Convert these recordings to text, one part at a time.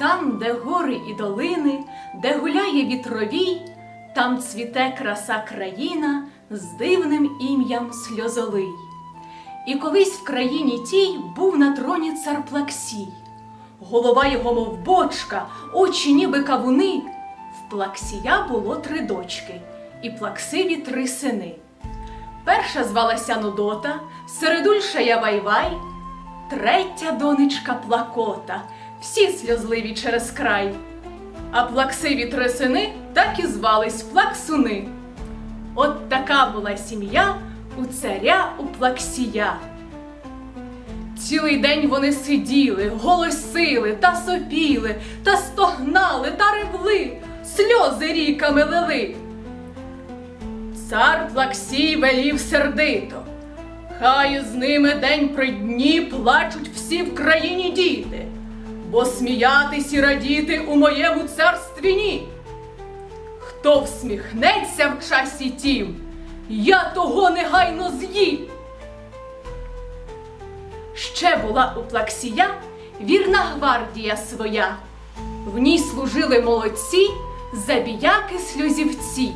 Там, де гори і долини, де гуляє вітровій, там цвіте краса країна з дивним ім'ям Сльозовий. І колись в країні тій був на троні цар Плаксій. Голова його, мов бочка, очі ніби кавуни. В Плаксія було три дочки, і плаксиві три сини. Перша звалася Нудота, середульша Явайвай, третя донечка Плакота, всі сльозливі через край. А плаксиві три сини так і звались плаксуни. От така була сім'я у царя у плаксія. Цілий день вони сиділи, голосили та сопіли, та стогнали та ревли, сльози ріками лили. Цар Плаксій велів сердито. Хай з ними день при дні плачуть всі в країні діти, бо сміятись і радіти у моєму царстві ні. Хто всміхнеться в часі тім, я того негайно з'їм. Ще була у Плаксія вірна гвардія своя. В ній служили молодці, забіяки сльозівці.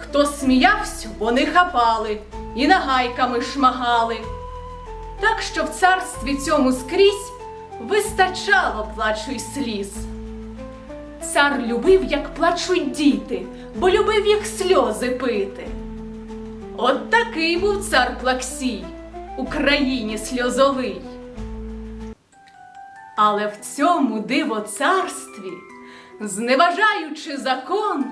Хто сміявся, вони хапали і нагайками шмагали. Так що в царстві цьому скрізь вистачало плачу й сліз. Цар любив, як плачуть діти, бо любив їх сльози пити. От такий був цар Плаксій, Україні сльозовий. Але в цьому диво царстві, зневажаючи закон,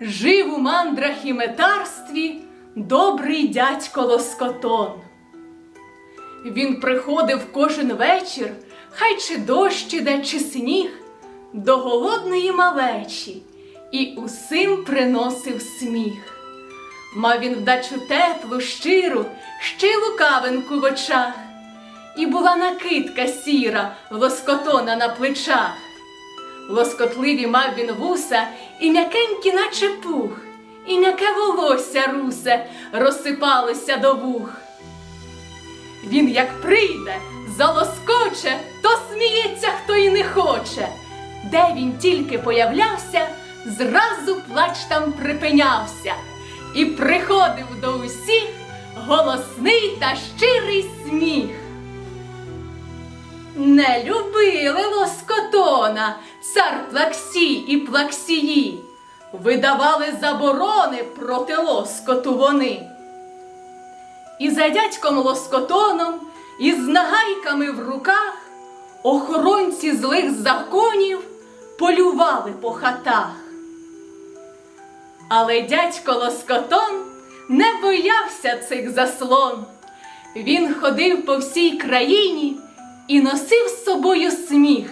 жив у мандрах і метарстві добрий дядько Лоскотон. Він приходив кожен вечір, хай чи дощ іде, чи сніг, до голодної малечі і усім приносив сміх. Мав він вдачу теплу, щиру, ще й лукавинку в очах, і була накидка сіра лоскотона на плечах. Лоскотливі мав він вуса і м'якенькі, наче пух, і м'яке волосся русе розсипалося до вух. Він як прийде, залоскоче, то сміється, хто й не хоче. Де він тільки появлявся, зразу плач там припинявся і приходив до усіх голосний та щирий сміх. Не любили лоскотона, цар Плаксій і Плаксії, видавали заборони проти лоскоту вони. І за дядьком лоскотоном, і з нагайками в руках охоронці злих законів полювали по хатах. Але дядько Лоскотон не боявся цих заслон. Він ходив по всій країні і носив з собою сміх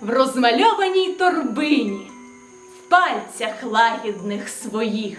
в розмальованій торбині, в пальцях лагідних своїх.